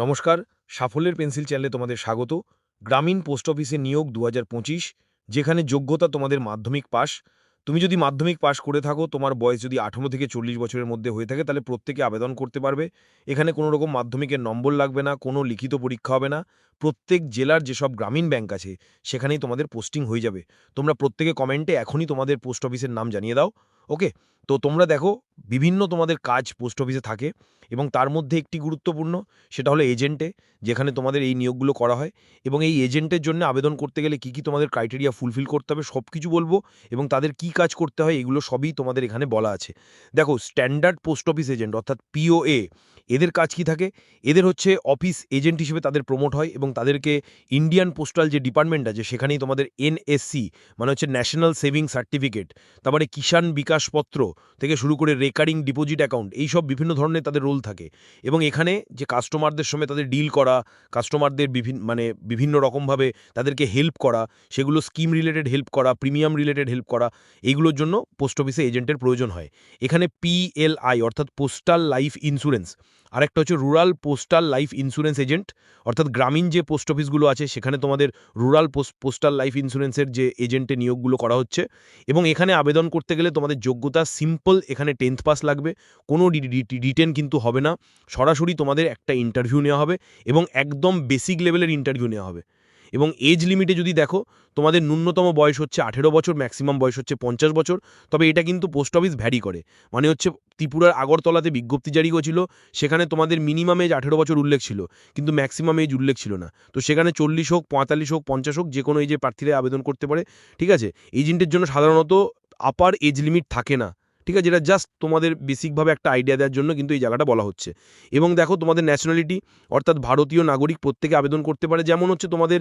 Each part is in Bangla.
নমস্কার, সাফল্যের পেন্সিল চ্যানেলে তোমাদের স্বাগত। গ্রামীণ পোস্ট অফিসে নিয়োগ দু হাজার পঁচিশ, যেখানে যোগ্যতা তোমাদের মাধ্যমিক পাস তুমি যদি মাধ্যমিক পাস করে থাকো, তোমার বয়স যদি আঠারো থেকে চল্লিশ বছরের মধ্যে হয়ে থাকে, তাহলে প্রত্যেকে আবেদন করতে পারবে। এখানে কোনো রকম মাধ্যমিকের নম্বর লাগবে না, কোনো লিখিত পরীক্ষা হবে না। প্রত্যেক জেলার যেসব গ্রামীণ ব্যাংক আছে, সেখানেই তোমাদের পোস্টিং হয়ে যাবে। তোমরা প্রত্যেকে কমেন্টে এখনই তোমাদের পোস্ট অফিসের নাম জানিয়ে দাও, ওকে? তো তোমরা দেখো, বিভিন্ন তোমাদের কাজ পোস্ট অফিসে থাকে। এবং তার মধ্যে একটি গুরুত্বপূর্ণ, সেটা হলো এজেন্টে যেখানে তোমাদের এই নিয়োগগুলো করা হয় এবং এই এজেন্টের জন্য আবেদন করতে গেলে কী কী তোমাদের ক্রাইটেরিয়া ফুলফিল করতে হবে সব কিছু বলব এবং তাদের কি কাজ করতে হয় এগুলো সবই তোমাদের এখানে বলা আছে। দেখো স্ট্যান্ডার্ড পোস্ট অফিস এজেন্ট অর্থাৎ পিওএ এদের কাজ কি থাকে? এদের হচ্ছে অফিস এজেন্ট হিসেবে তাদের প্রমোট হয় এবং তাদেরকে ইন্ডিয়ান পোস্টাল যে ডিপার্টমেন্ট আছে, সেখানেই তোমাদের এনএসসি মানে হচ্ছে ন্যাশনাল সেভিং সার্টিফিকেট তারপরে কিষাণ বিকাশপত্র থেকে শুরু করে রেকারিং ডিপোজিট অ্যাকাউন্ট এইসব বিভিন্ন ধরনের তাদের রোল থাকে। এবং এখানে যে কাস্টমারদের সঙ্গে তাদের ডিল করা কাস্টমারদের বিভিন্ন মানে বিভিন্ন রকমভাবে তাদেরকে হেল্প করা, সেগুলো স্কিম রিলেটেড হেল্প করা প্রিমিয়াম রিলেটেড হেল্প করা এইগুলোর জন্য পোস্ট অফিসে এজেন্টের প্রয়োজন হয়। এখানে পিএলআই অর্থাৎ পোস্টাল লাইফ ইন্স্যুরেন্স আরেকটা হচ্ছে rural postal life insurance agent অর্থাৎ গ্রামীণ যে পোস্ট অফিসগুলো আছে, সেখানে তোমাদের রুরাল পোস্টাল লাইফ ইন্স্যুরেন্সের যে এজেন্টে নিয়োগগুলো করা হচ্ছে। এবং এখানে আবেদন করতে গেলে তোমাদের যোগ্যতা সিম্পল এখানে টেন্থ পাস লাগবে। কোনো রিটেন কিন্তু হবে না। সরাসরি তোমাদের একটা ইন্টারভিউ নেওয়া হবে এবং একদম বেসিক লেভেলের ইন্টারভিউ নেওয়া হবে। এবং এজ লিমিটে যদি দেখো, তোমাদের ন্যূনতম বয়স হচ্ছে আঠেরো বছর ম্যাক্সিমাম বয়স হচ্ছে পঞ্চাশ বছর। তবে এটা কিন্তু পোস্ট অফিস ভ্যারি করে। মানে হচ্ছে ত্রিপুরার আগরতলাতে বিজ্ঞপ্তি জারি করেছিল, সেখানে তোমাদের মিনিমাম এজ আঠেরো বছর উল্লেখ ছিল, কিন্তু ম্যাক্সিমাম এজ উল্লেখ ছিল না। তো সেখানে চল্লিশ হোক, পঁয়তাল্লিশ হোক, পঞ্চাশ হোক, যে কোনো এজে প্রার্থীরা আবেদন করতে পারে। ঠিক আছে? এজেন্টের জন্য সাধারণত আপার এজ লিমিট থাকে না। ঠিক আছে? যেটা জাস্ট তোমাদের বেসিকভাবে একটা আইডিয়া দেওয়ার জন্য কিন্তু এই জায়গাটা বলা হচ্ছে। এবং দেখো, তোমাদের ন্যাশনালিটি অর্থাৎ ভারতীয় নাগরিক প্রত্যেকে আবেদন করতে পারে। যেমন হচ্ছে তোমাদের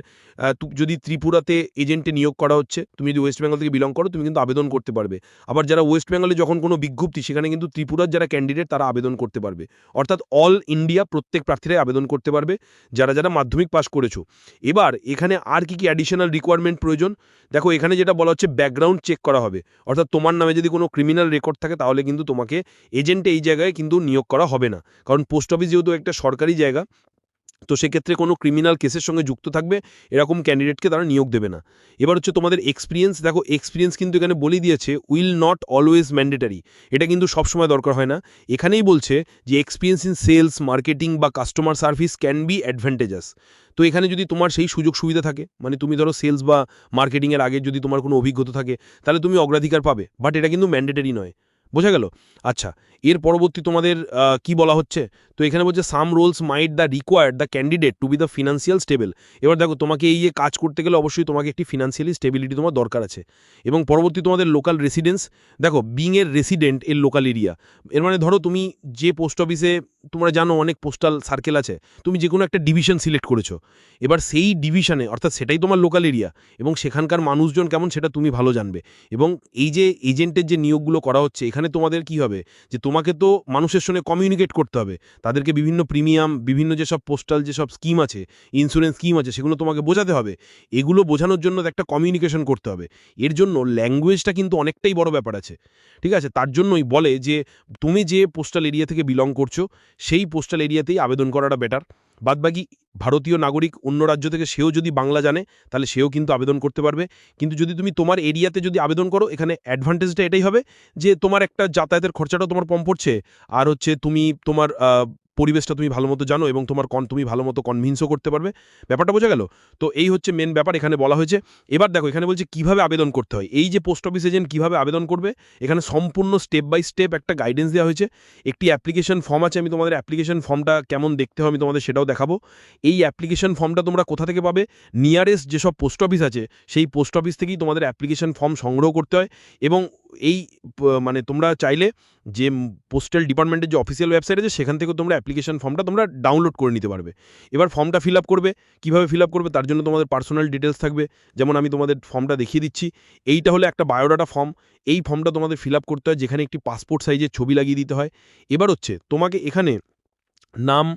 যদি ত্রিপুরাতে এজেন্টে নিয়োগ করা হচ্ছে, তুমি যদি ওয়েস্ট বেঙ্গল থেকে বিলং করো, তুমি কিন্তু আবেদন করতে পারবে। আবার যারা ওয়েস্ট বেঙ্গলে যখন কোনো বিজ্ঞপ্তি, সেখানে কিন্তু ত্রিপুরার যারা ক্যান্ডিডেট তারা আবেদন করতে পারবে। অর্থাৎ অল ইন্ডিয়া প্রত্যেক প্রার্থীরাই আবেদন করতে পারবে, যারা যারা মাধ্যমিক পাশ করেছ। এবার, এখানে আর কি কি অ্যাডিশনাল রিকোয়ারমেন্ট প্রয়োজন? দেখো, এখানে যেটা বলা হচ্ছে ব্যাকগ্রাউন্ড চেক করা হবে। অর্থাৎ তোমার নামে যদি কোনো ক্রিমিনাল রেকর্ড থাকে তাহলে কিন্তু তোমাকে এজেন্টে এই জায়গায় কিন্তু নিয়োগ করা হবে না। কারণ পোস্ট অফিস যেহেতু একটা সরকারি জায়গা, তো সেক্ষেত্রে কোনো ক্রিমিনাল কেসের সঙ্গে যুক্ত থাকবে, এরকম ক্যান্ডিডেটকে তারা নিয়োগ দেবে না। এবার হচ্ছে তোমাদের এক্সপিরিয়েন্স দেখো এক্সপিরিয়েন্স কিন্তু এখানে বলেই দিয়েছে উইল নট অলওয়েজ ম্যান্ডেটারি এটা কিন্তু সবসময় দরকার হয় না। এখানেই বলছে যে এক্সপিরিয়েন্স ইন সেলস মার্কেটিং বা customer service can be advantageous তো এখানে যদি তোমার সেই সুযোগ সুবিধা থাকে মানে তুমি ধরো সেলস বা মার্কেটিংয়ের আগে যদি তোমার কোনো অভিজ্ঞতা থাকে, তাহলে তুমি অগ্রাধিকার পাবে। বাট এটা কিন্তু ম্যান্ডেটারি নয়। বোঝা গেল? আচ্ছা এর পরবর্তী তোমাদের কি বলা হচ্ছে? তো এখানে বলছে some roles might the required the candidate to be the financial stable এবার দেখো, তোমাকে এই কাজ করতে গেলে অবশ্যই তোমাকে একটি ফিনান্সিয়ালি স্টেবিলিটি তোমার দরকার আছে। এবং পরবর্তী তোমাদের লোকাল রেসিডেন্স দেখো বিং এর রেসিডেন্ট এর লোকাল এরিয়া এর মানে ধরো তুমি যে পোস্ট অফিসে তোমরা জানো অনেক পোস্টাল সার্কেল আছে, তুমি যে কোনো একটা ডিভিশন সিলেক্ট করেছ। এবার সেই ডিভিশনে অর্থাৎ সেটাই তোমার লোকাল এরিয়া এবং সেখানকার মানুষজন কেমন সেটা তুমি ভালো জানবে। এবং এই যে এজেন্টের যে নিয়োগগুলো করা হচ্ছে এখানে তোমাদের কি হবে? যে তোমাকে তো মানুষের সঙ্গে কমিউনিকেট করতে হবে। তাদেরকে বিভিন্ন প্রিমিয়াম বিভিন্ন যেসব পোস্টাল যেসব স্কিম আছে ইন্স্যুরেন্স স্কিম আছে, সেগুলো তোমাকে বোঝাতে হবে। এগুলো বোঝানোর জন্য একটা কমিউনিকেশন করতে হবে। এর জন্য ল্যাঙ্গুয়েজটা কিন্তু অনেকটাই বড় ব্যাপার আছে। ঠিক আছে? তার জন্যই বলে যে, তুমি যে পোস্টাল এরিয়া থেকে বিলং করছ, সেই পোস্টাল এরিয়াতেই আবেদন করাটা বেটার বাদবাকি ভারতীয় নাগরিক অন্য রাজ্য থেকে সেও যদি বাংলা জানে, তাহলে সেও কিন্তু আবেদন করতে পারবে। কিন্তু যদি তুমি তোমার এরিয়াতে যদি আবেদন করো, এখানে অ্যাডভান্টেজটা এটাই হবে যে তোমার একটা যাতায়াতের খরচাটাও তোমার কম পড়ছে। আর হচ্ছে তুমি তোমার পরিবেশটা তুমি ভালো মতো জানো এবং তোমার কন তুমি ভালো মতো কনভিন্সও করতে পারবে। ব্যাপারটা বোঝা গেল? তো এই হচ্ছে মেন ব্যাপার, এখানে বলা হয়েছে। এবার দেখো, এখানে বলছে কীভাবে আবেদন করতে হয়? এই যে পোস্ট অফিস এজেন্ট কীভাবে আবেদন করবে, এখানে সম্পূর্ণ স্টেপ বাই স্টেপ একটা গাইডেন্স দেওয়া হয়েছে। একটি অ্যাপ্লিকেশন ফর্ম আছে, আমি তোমাদের অ্যাপ্লিকেশন ফর্মটা কেমন দেখতে হয় আমি তোমাদের সেটাও দেখাবো। এই অ্যাপ্লিকেশন ফর্মটা তোমরা কোথা থেকে পাবে? নিয়ারেস্ট যেসব পোস্ট অফিস আছে, সেই পোস্ট অফিস থেকেই তোমাদের অ্যাপ্লিকেশন ফর্ম সংগ্রহ করতে হয় এবং এই মানে তোমরা চাইলে যে পোস্টাল ডিপার্টমেন্টের যে অফিসিয়াল ওয়েবসাইট আছে, সেখান থেকে তোমরা অ্যাপ্লিকেশন ফর্মটা তোমরা ডাউনলোড করে নিতে পারবে। এবার ফর্মটা ফিল আপ করবে। কীভাবে ফিল আপ করবে? তার জন্য তোমাদের পার্সোনাল ডিটেলস থাকবে। যেমন আমি তোমাদের ফর্মটা দেখিয়ে দিচ্ছি। এইটা হলো একটা বায়োডাটা ফর্ম এই ফর্মটা তোমাদের ফিল আপ করতে হয়, যেখানে একটি পাসপোর্ট সাইজের ছবি লাগিয়ে দিতে হয়। এবার হচ্ছে, তোমাকে এখানে নাম,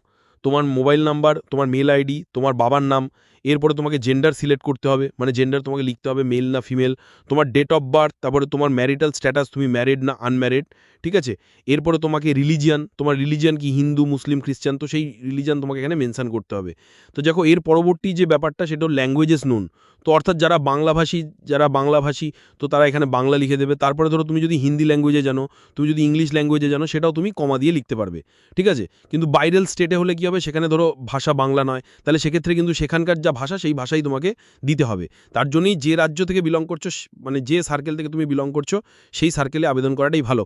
তোমার মোবাইল নাম্বার তোমার মেল আইডি তোমার বাবার নাম এরপরে তোমাকে জেন্ডার সিলেক্ট করতে হবে মানে জেন্ডার তোমাকে লিখতে হবে মেল না ফিমেল তোমার ডেট অফ বার্থ তারপরে তোমার ম্যারিটাল স্ট্যাটাস তুমি ম্যারিড না আনম্যারিড ঠিক আছে? এরপরে তোমাকে রিলিজিয়ান তোমার রিলিজিয়ান কি হিন্দু, মুসলিম, খ্রিস্টান, তো সেই রিলিজিয়ান তোমাকে এখানে মেনশান করতে হবে। তো দেখো, এর পরবর্তী যে ব্যাপারটা, সেটা ল্যাঙ্গুয়েজেস নুন তো অর্থাৎ যারা বাংলাভাষী যারা বাংলাভাষী তো তারা এখানে বাংলা লিখে দেবে। তারপরে ধরো, তুমি যদি হিন্দি ল্যাঙ্গুয়েজে জানো, তুমি যদি ইংলিশ ল্যাঙ্গুয়েজে জানো, সেটাও তুমি কমা দিয়ে লিখতে পারবে, ঠিক আছে? কিন্তু বাইরেল স্টেটে হলে কী হবে? সেখানে ধরো, ভাষা বাংলা নয়। তাহলে সেক্ষেত্রে কিন্তু সেখানকার যা ভাষা, সেই ভাষাই তোমাকে দিতে হবে। তার জন্যই যে রাজ্য থেকে বিলং করছ মানে যে সার্কেল থেকে তুমি বিলং করছ, সেই সার্কেলে আবেদন করাটাই ভালো।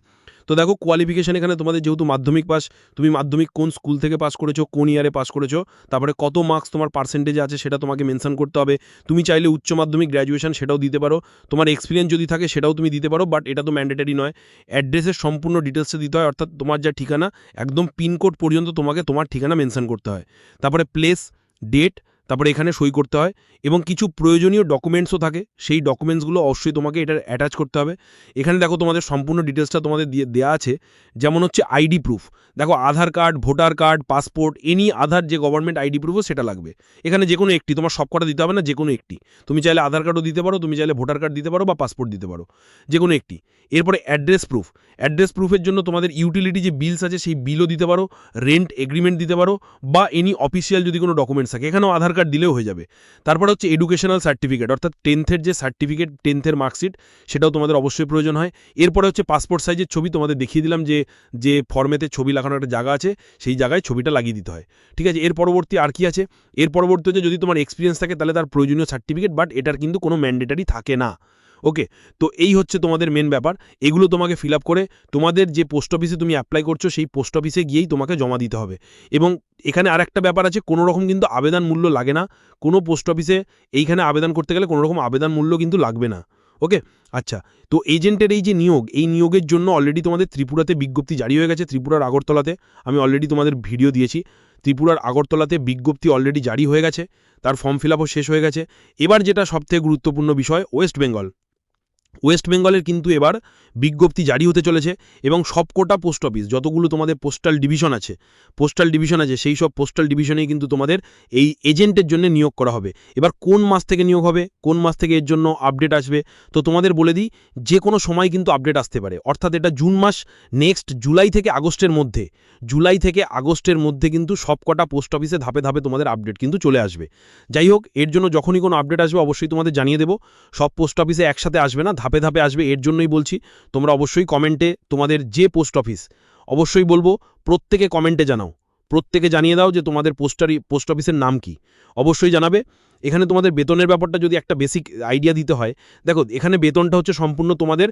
তো দেখো কোয়ালিফিকেশান এখানে তোমাদের যেহেতু মাধ্যমিক পাস তুমি মাধ্যমিক কোন স্কুল থেকে পাস করেছ, কোন ইয়ারে পাস করেছ, তারপরে কত মার্কস তোমার পার্সেন্টেজ আছে সেটা তোমাকে মেনশন করতে হবে। তুমি চাইলে উচ্চ মাধ্যমিক গ্র্যাজুয়েশন সেটাও দিতে পারো। তোমার এক্সপিরিয়েন্স যদি থাকে সেটাও তুমি দিতে পারো বাট এটা তো ম্যান্ডেটারি নয়। অ্যাড্রেসের সম্পূর্ণ ডিটেলসে দিতে হয়, অর্থাৎ তোমার যা ঠিকানা, একদম পিনকোড পর্যন্ত তোমাকে তোমার ঠিকানা মেনশন করতে হয়। তারপরে প্লেস ডেট তারপরে এখানে সই করতে হয় এবং কিছু প্রয়োজনীয় ডকুমেন্টসও থাকে। সেই ডকুমেন্টসগুলো অবশ্যই তোমাকে এটা অ্যাটাচ করতে হবে। এখানে দেখো তোমাদের সম্পূর্ণ ডিটেলসটা তোমাদের দিয়ে দেওয়া আছে। যেমন হচ্ছে আইডি প্রুফ দেখো Aadhaar card voter card passport any Aadhaar যে গভর্নমেন্ট আইডি প্রুফও সেটা লাগবে। এখানে যে কোনো একটি, তোমার সব কটা দিতে হবে না যে কোনো একটি। তুমি চাইলে আধার কার্ডও দিতে পারো, তুমি চাইলে ভোটার কার্ড দিতে পারো বা পাসপোর্ট দিতে পারো। যে কোনো একটি। এরপরে অ্যাড্রেস প্রুফ অ্যাড্রেস প্রুফের জন্য তোমাদের ইউটিলিটি যে বিলস আছে, সেই বিলও দিতে পারো রেন্ট এগ্রিমেন্ট দিতে পারো বা এনি অফিসিয়াল যদি কোনো ডকুমেন্টস থাকে। এখানেও আধার কার্ড দিলেও হয়ে যাবে। তারপর হচ্ছে এডুকেশনাল সার্টিফিকেট অর্থাৎ টেন্থের যে সার্টিফিকেট টেন্থের মার্কশিট সেটাও তোমাদের অবশ্যই প্রয়োজন হয়। এরপরে হচ্ছে পাসপোর্ট সাইজের ছবি তোমাদের দেখিয়ে দিলাম যে যে ফর্মেতে ছবি লাগানোর একটা জায়গা আছে, সেই জায়গায় ছবিটা লাগিয়ে দিতে হয়। ঠিক আছে? এর পরবর্তী আর কি আছে? এর পরবর্তী যদি তোমার এক্সপিরিয়েন্স থাকে, তাহলে তার প্রয়োজনীয় সার্টিফিকেট বাট এটার কিন্তু কোনো ম্যান্ডেটারি থাকে না। ওকে তো এই হচ্ছে তোমাদের মেন ব্যাপার। এগুলো তোমাকে ফিল করে তোমাদের যে পোস্ট অফিসে তুমি অ্যাপ্লাই করছ, সেই পোস্ট অফিসে গিয়েই তোমাকে জমা দিতে হবে। এবং এখানে আরেকটা ব্যাপার আছে কোনো রকম কিন্তু আবেদন মূল্য লাগে না। কোনো পোস্ট অফিসে এইখানে আবেদন করতে গেলে কোনো রকম আবেদন মূল্য কিন্তু লাগবে না। ওকে আচ্ছা তো এজেন্টের এই যে নিয়োগ, এই নিয়োগের জন্য অলরেডি তোমাদের ত্রিপুরাতে বিজ্ঞপ্তি জারি হয়ে গেছে, ত্রিপুরার আগরতলাতে। আমি অলরেডি তোমাদের ভিডিও দিয়েছি। ত্রিপুরার আগরতলাতে বিজ্ঞপ্তি অলরেডি জারি হয়ে গেছে। তার ফর্ম ফিল শেষ হয়ে গেছে। এবার যেটা সবথেকে গুরুত্বপূর্ণ বিষয় ওয়েস্ট বেঙ্গল ওয়েস্ট বেঙ্গলের কিন্তু এবার বিজ্ঞপ্তি জারি হতে চলেছে এবং সবকটা পোস্ট অফিস যতগুলো তোমাদের পোস্টাল ডিভিশন আছে পোস্টাল ডিভিশন আছে, সেই সব পোস্টাল ডিভিশনেই কিন্তু তোমাদের এই এজেন্টের জন্য নিয়োগ করা হবে। এবার কোন মাস থেকে নিয়োগ হবে, কোন মাস থেকে এর জন্য আপডেট আসবে, তো তোমাদের বলে দিই, যে কোনো সময় কিন্তু আপডেট আসতে পারে। অর্থাৎ এটা জুন মাস নেক্সট জুলাই থেকে আগস্টের মধ্যে, জুলাই থেকে আগস্টের মধ্যে কিন্তু সবকটা পোস্ট অফিসে ধাপে ধাপে তোমাদের আপডেট কিন্তু চলে আসবে। যাই হোক, এর জন্য যখনই কোনো আপডেট আসবে, অবশ্যই তোমাদের জানিয়ে দেবো। সব পোস্ট অফিসে একসাথে আসবে না, ধাপে ধাপে আসবে, এর জন্যই বলছি। তোমরা অবশ্যই কমেন্টে তোমাদের যে পোস্ট অফিস, অবশ্যই বলব প্রত্যেকে কমেন্টে জানাও। প্রত্যেকে জানিয়ে দাও যে তোমাদের পোস্টারি, পোস্ট অফিসের নাম কি। অবশ্যই জানাবে। এখানে তোমাদের বেতনের ব্যাপারটা যদি একটা বেসিক আইডিয়া দিতে হয়, দেখো এখানে বেতনটা হচ্ছে সম্পূর্ণ তোমাদের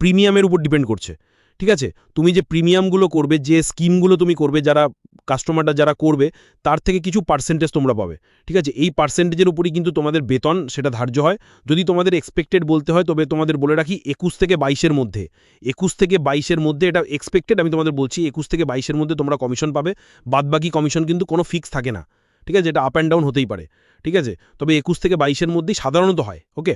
প্রিমিয়ামের উপর ডিপেন্ড করছে। ঠিক আছে? তুমি যে প্রিমিয়ামগুলো করবে, যে স্কিমগুলো তুমি করবে, যারা কাস্টমাররা যারা করবে, তার থেকে কিছু পার্সেন্টেজ তোমরা পাবে। ঠিক আছে? এই পার্সেন্টেজের উপরই কিন্তু তোমাদের বেতন সেটা ধার্য হয়। যদি তোমাদের এক্সপেক্টেড বলতে হয়, তবে তোমাদের বলে রাখি একুশ থেকে বাইশের মধ্যে। একুশ থেকে বাইশের মধ্যে এটা এক্সপেক্টেড আমি তোমাদের বলছি একুশ থেকে বাইশের মধ্যে তোমরা কমিশন পাবে। বাদবাকি কমিশন কিন্তু কোনো ফিক্স থাকে না। ঠিক আছে? এটা আপ অ্যান্ড ডাউন হতেই পারে। ঠিক আছে? তবে একুশ থেকে বাইশের মধ্যেই সাধারণত হয়। ওকে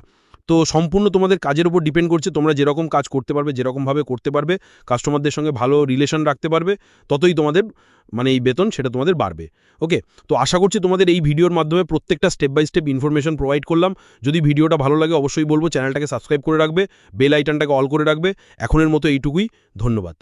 তো সম্পূর্ণ তোমাদের কাজের উপর ডিপেন্ড করছে, তোমরা যেরকম কাজ করতে পারবে, যেরকমভাবে করতে পারবে কাস্টমারদের সঙ্গে ভালো রিলেশন রাখতে পারবে, ততই তোমাদের মানে এই বেতন সেটা তোমাদের বাড়বে। ওকে তো আশা করছি তোমাদের এই ভিডিওর মাধ্যমে প্রত্যেকটা step by step information provide করলাম। যদি ভিডিওটা ভালো লাগে, অবশ্যই বলব চ্যানেলটাকে সাবস্ক্রাইব করে রাখবে বেল আইটানটাকে অল করে রাখবে। এখনের মতো এইটুকুই, ধন্যবাদ।